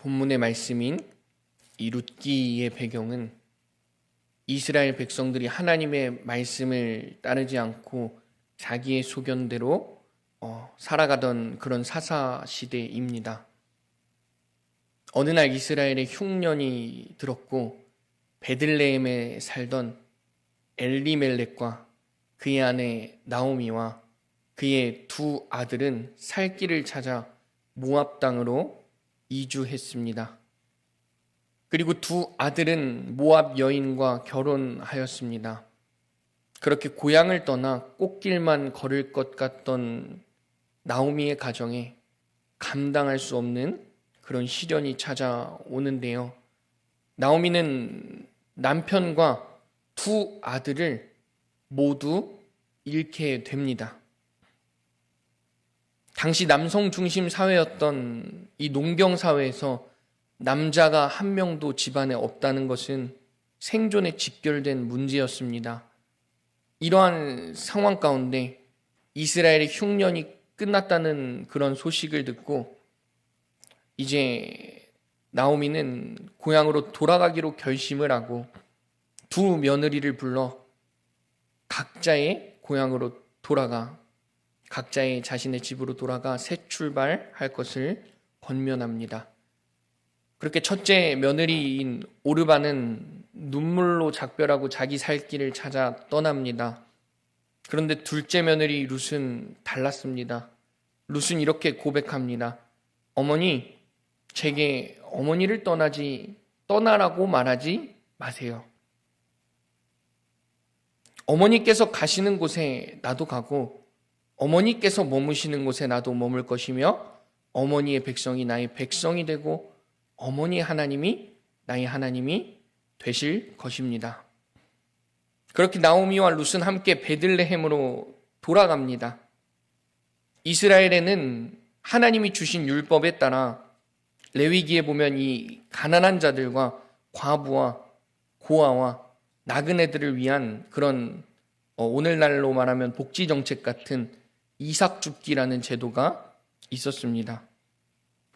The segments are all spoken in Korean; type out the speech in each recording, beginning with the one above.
본문의 말씀인 이 룻기의 배경은 이스라엘 백성들이 하나님의 말씀을 따르지 않고 자기의 소견대로 어, 살아가던 그런 사사 시대입니다. 어느 날 이스라엘의 흉년이 들었고 베들레헴에 살던 엘리멜렉과 그의 아내 나오미와 그의 두 아들은 살 길을 찾아 모압 땅으로 이주했습니다. 그리고 두 아들은 모압 여인과 결혼하였습니다. 그렇게 고향을 떠나 꽃길만 걸을 것 같던 나오미의 가정에 감당할 수 없는 그런 시련이 찾아오는데요. 나오미는 남편과 두 아들을 모두 잃게 됩니다. 당시 남성 중심 사회였던 이 농경 사회에서 남자가 한 명도 집안에 없다는 것은 생존에 직결된 문제였습니다. 이러한 상황 가운데 이스라엘의 흉년이 끝났다는 그런 소식을 듣고 이제 나오미는 고향으로 돌아가기로 결심을 하고 두 며느리를 불러 각자의 고향으로 돌아가 각자의 자신의 집으로 돌아가 새 출발할 것을 권면합니다. 그렇게 첫째 며느리인 오르바는 눈물로 작별하고 자기 살 길을 찾아 떠납니다. 그런데 둘째 며느리 룻은 달랐습니다. 룻은 이렇게 고백합니다. 어머니, 제게 어머니를 떠나지, 떠나라고 말하지 마세요. 어머니께서 가시는 곳에 나도 가고, 어머니께서 머무시는 곳에 나도 머물 것이며, 어머니의 백성이 나의 백성이 되고, 어머니 하나님이 나의 하나님이 되실 것입니다. 그렇게 나오미와 룻은 함께 베들레헴으로 돌아갑니다. 이스라엘에는 하나님이 주신 율법에 따라 레위기에 보면 이 가난한 자들과 과부와 고아와 나그네들을 위한 그런 어, 오늘날로 말하면 복지 정책 같은 이삭 줍기라는 제도가 있었습니다.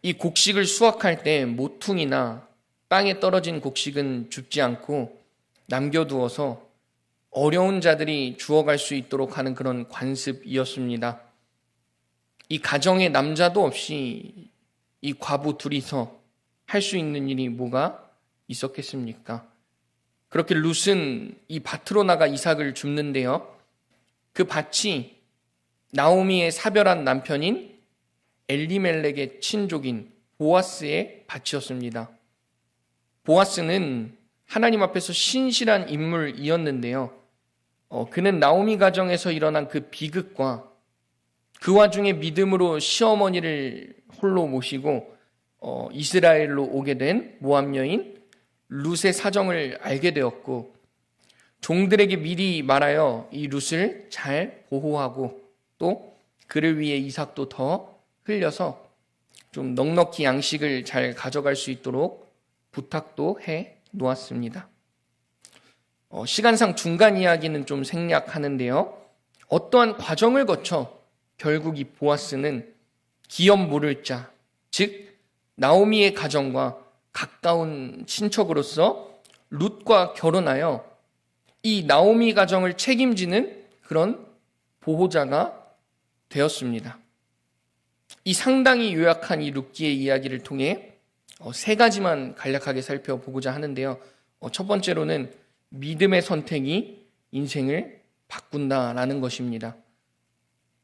이 곡식을 수확할 때 모퉁이나 땅에 떨어진 곡식은 줍지 않고 남겨두어서 어려운 자들이 주워갈 수 있도록 하는 그런 관습이었습니다. 이 가정에 남자도 없이 이 과부 둘이서 할 수 있는 일이 뭐가 있었겠습니까? 그렇게 룻은 이 밭으로 나가 이삭을 줍는데요. 그 밭이 나오미의 사별한 남편인 엘리멜렉의 친족인 보아스의 밭이었습니다. 보아스는 하나님 앞에서 신실한 인물이었는데요. 어, 그는 나오미 가정에서 일어난 그 비극과 그 와중에 믿음으로 시어머니를 홀로 모시고 어, 이스라엘로 오게 된 모함 여인 룻의 사정을 알게 되었고 종들에게 미리 말하여 이 룻을 잘 보호하고 또 그를 위해 이삭도 더 흘려서 좀 넉넉히 양식을 잘 가져갈 수 있도록 부탁도 해 놓았습니다. 어, 시간상 중간 이야기는 좀 생략하는데요. 어떠한 과정을 거쳐 결국 이 보아스는 기업 모를 자, 즉 나오미의 가정과 가까운 친척으로서 룻과 결혼하여 이 나오미 가정을 책임지는 그런 보호자가 되었습니다. 이 상당히 요약한 이 룻기의 이야기를 통해 어, 세 가지만 간략하게 살펴보고자 하는데요. 어, 첫 번째로는 믿음의 선택이 인생을 바꾼다라는 것입니다.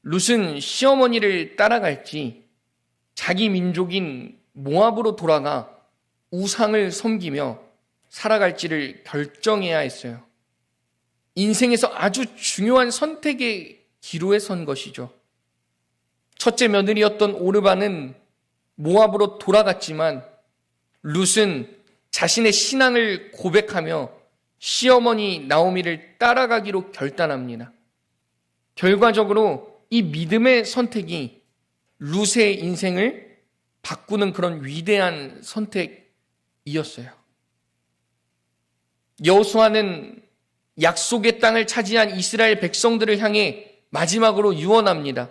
룻은 시어머니를 따라갈지 자기 민족인 모압으로 돌아가 우상을 섬기며 살아갈지를 결정해야 했어요. 인생에서 아주 중요한 선택의 기로에 선 것이죠. 첫째 며느리였던 오르바는 모압으로 돌아갔지만 룻은 자신의 신앙을 고백하며 시어머니 나오미를 따라가기로 결단합니다. 결과적으로 이 믿음의 선택이 룻의 인생을 바꾸는 그런 위대한 선택이었어요. 여호수아는 약속의 땅을 차지한 이스라엘 백성들을 향해 마지막으로 유언합니다.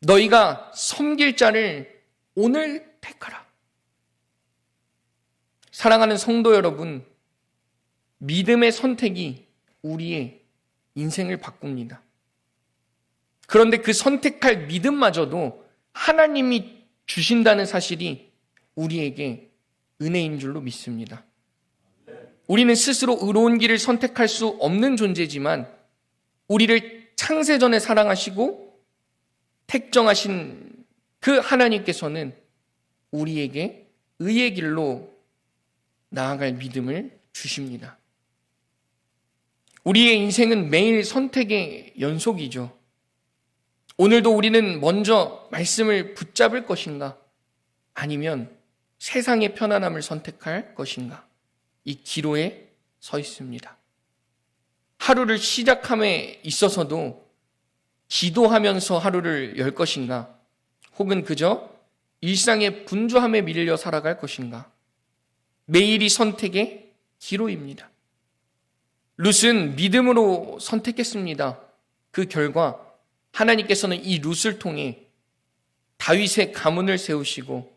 너희가 섬길 자를 오늘 택하라. 사랑하는 성도 여러분, 믿음의 선택이 우리의 인생을 바꿉니다. 그런데 그 선택할 믿음마저도 하나님이 주신다는 사실이 우리에게 은혜인 줄로 믿습니다. 우리는 스스로 의로운 길을 선택할 수 없는 존재지만 우리를 창세전에 사랑하시고 택정하신 그 하나님께서는 우리에게 의의 길로 나아갈 믿음을 주십니다. 우리의 인생은 매일 선택의 연속이죠. 오늘도 우리는 먼저 말씀을 붙잡을 것인가? 아니면 세상의 편안함을 선택할 것인가? 이 기로에 서 있습니다. 하루를 시작함에 있어서도 기도하면서 하루를 열 것인가? 혹은 그저 일상의 분주함에 밀려 살아갈 것인가? 매일이 선택의 기로입니다. 룻은 믿음으로 선택했습니다. 그 결과 하나님께서는 이 룻을 통해 다윗의 가문을 세우시고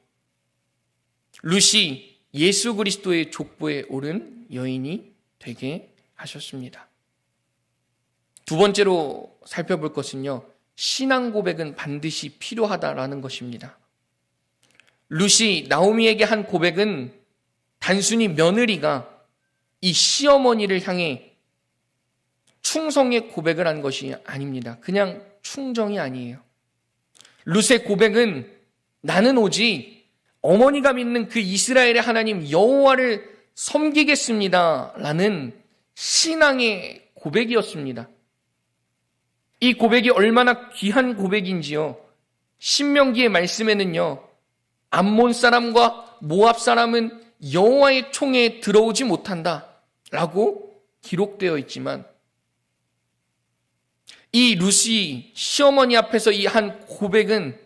룻이 예수 그리스도의 족보에 오른 여인이 되게 하셨습니다. 두 번째로 살펴볼 것은요. 신앙 고백은 반드시 필요하다라는 것입니다. 룻이 나오미에게 한 고백은 단순히 며느리가 이 시어머니를 향해 충성의 고백을 한 것이 아닙니다. 그냥 충정이 아니에요. 룻의 고백은 나는 오직 어머니가 믿는 그 이스라엘의 하나님 여호와를 섬기겠습니다라는 신앙의 고백이었습니다. 이 고백이 얼마나 귀한 고백인지요. 신명기의 말씀에는요. 암몬 사람과 모압 사람은 여호와의 총에 들어오지 못한다라고 기록되어 있지만 이 루시 시어머니 앞에서 이 한 고백은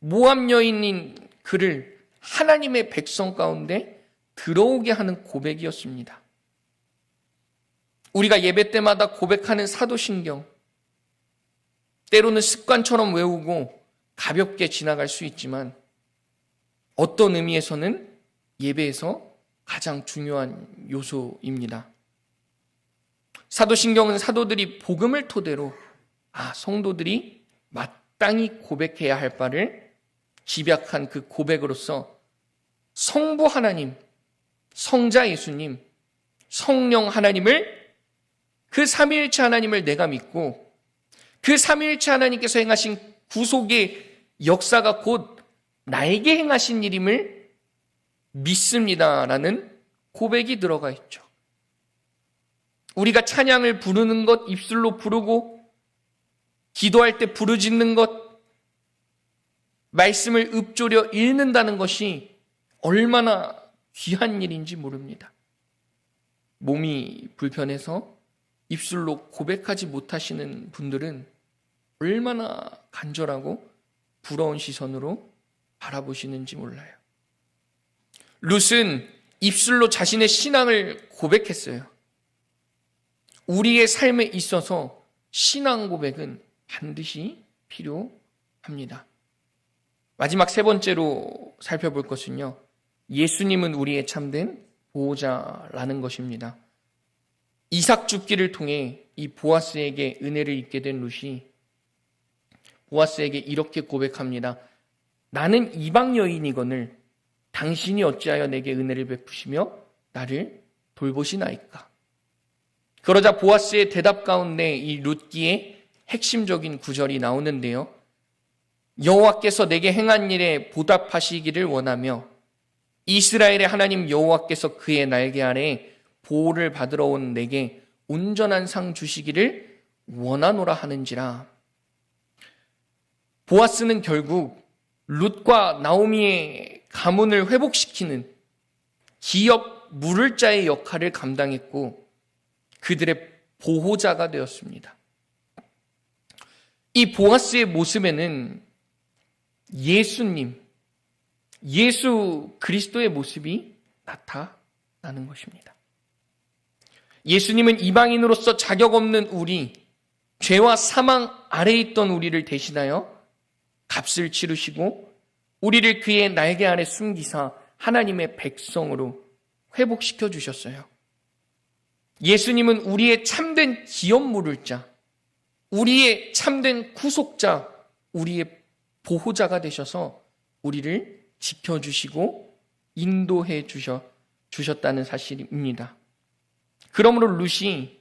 모압 여인인 그를 하나님의 백성 가운데 들어오게 하는 고백이었습니다. 우리가 예배 때마다 고백하는 사도신경, 때로는 습관처럼 외우고 가볍게 지나갈 수 있지만 어떤 의미에서는 예배에서 가장 중요한 요소입니다. 사도신경은 사도들이 복음을 토대로 아, 성도들이 마땅히 고백해야 할 바를 집약한 그 고백으로서 성부 하나님, 성자 예수님, 성령 하나님을 그 삼위일체 하나님을 내가 믿고 그 삼위일체 하나님께서 행하신 구속의 역사가 곧 나에게 행하신 일임을 믿습니다라는 고백이 들어가 있죠. 우리가 찬양을 부르는 것 입술로 부르고 기도할 때 부르짖는 것 말씀을 읊조려 읽는다는 것이 얼마나 귀한 일인지 모릅니다. 몸이 불편해서 입술로 고백하지 못하시는 분들은 얼마나 간절하고 부러운 시선으로 바라보시는지 몰라요. 룻은 입술로 자신의 신앙을 고백했어요. 우리의 삶에 있어서 신앙 고백은 반드시 필요합니다. 마지막 세 번째로 살펴볼 것은요. 예수님은 우리의 참된 보호자라는 것입니다. 이삭 죽기를 통해 이 보아스에게 은혜를 입게 된 룻이 보아스에게 이렇게 고백합니다. 나는 이방 여인이거늘 당신이 어찌하여 내게 은혜를 베푸시며 나를 돌보시나이까. 그러자 보아스의 대답 가운데 이 룻기의 핵심적인 구절이 나오는데요. 여호와께서 내게 행한 일에 보답하시기를 원하며 이스라엘의 하나님 여호와께서 그의 날개 아래 보호를 받으러 온 내게 온전한 상 주시기를 원하노라 하는지라. 보아스는 결국 룻과 나오미의 가문을 회복시키는 기업 물을 자의 역할을 감당했고 그들의 보호자가 되었습니다. 이 보아스의 모습에는 예수님, 예수 그리스도의 모습이 나타나는 것입니다. 예수님은 이방인으로서 자격 없는 우리, 죄와 사망 아래에 있던 우리를 대신하여 값을 치르시고 우리를 그의 날개 아래 숨기사 하나님의 백성으로 회복시켜 주셨어요. 예수님은 우리의 참된 기업 물을 자, 우리의 참된 구속자, 우리의 보호자가 되셔서 우리를 지켜주시고 인도해 주셔, 주셨다는 사실입니다. 그러므로 루시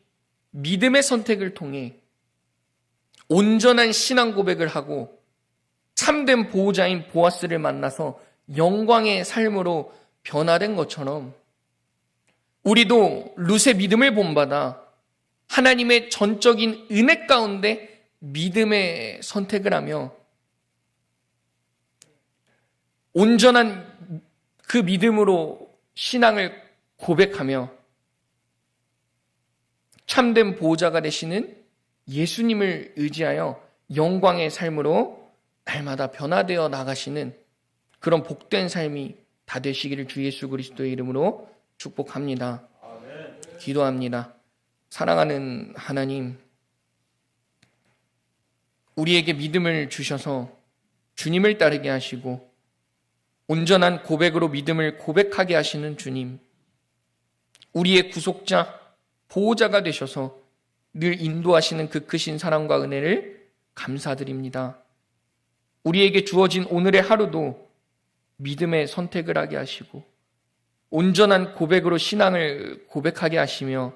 믿음의 선택을 통해 온전한 신앙 고백을 하고 참된 보호자인 보아스를 만나서 영광의 삶으로 변화된 것처럼 우리도 룻의 믿음을 본받아 하나님의 전적인 은혜 가운데 믿음의 선택을 하며 온전한 그 믿음으로 신앙을 고백하며 참된 보호자가 되시는 예수님을 의지하여 영광의 삶으로 날마다 변화되어 나가시는 그런 복된 삶이 다 되시기를 주 예수 그리스도의 이름으로 축복합니다. 기도합니다. 사랑하는 하나님, 우리에게 믿음을 주셔서 주님을 따르게 하시고 온전한 고백으로 믿음을 고백하게 하시는 주님, 우리의 구속자, 보호자가 되셔서 늘 인도하시는 그 크신 사랑과 은혜를 감사드립니다. 우리에게 주어진 오늘의 하루도 믿음의 선택을 하게 하시고 온전한 고백으로 신앙을 고백하게 하시며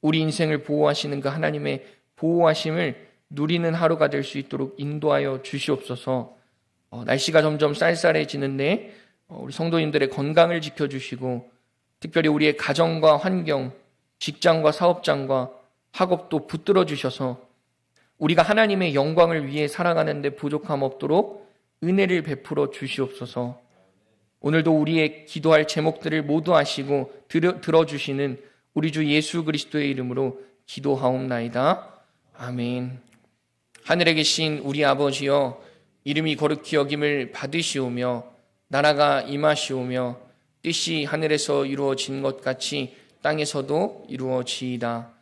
우리 인생을 보호하시는 그 하나님의 보호하심을 누리는 하루가 될 수 있도록 인도하여 주시옵소서. 어, 날씨가 점점 쌀쌀해지는데 어, 우리 성도님들의 건강을 지켜주시고 특별히 우리의 가정과 환경, 직장과 사업장과 학업도 붙들어 주셔서 우리가 하나님의 영광을 위해 살아가는데 부족함 없도록 은혜를 베풀어 주시옵소서. 오늘도 우리의 기도할 제목들을 모두 아시고 들어, 들어 주시는 우리 주 예수 그리스도의 이름으로 기도하옵나이다. 아멘. 하늘에 계신 우리 아버지여 이름이 거룩히 여김을 받으시오며 나라가 임하시오며 뜻이 하늘에서 이루어진 것 같이 땅에서도 이루어지이다.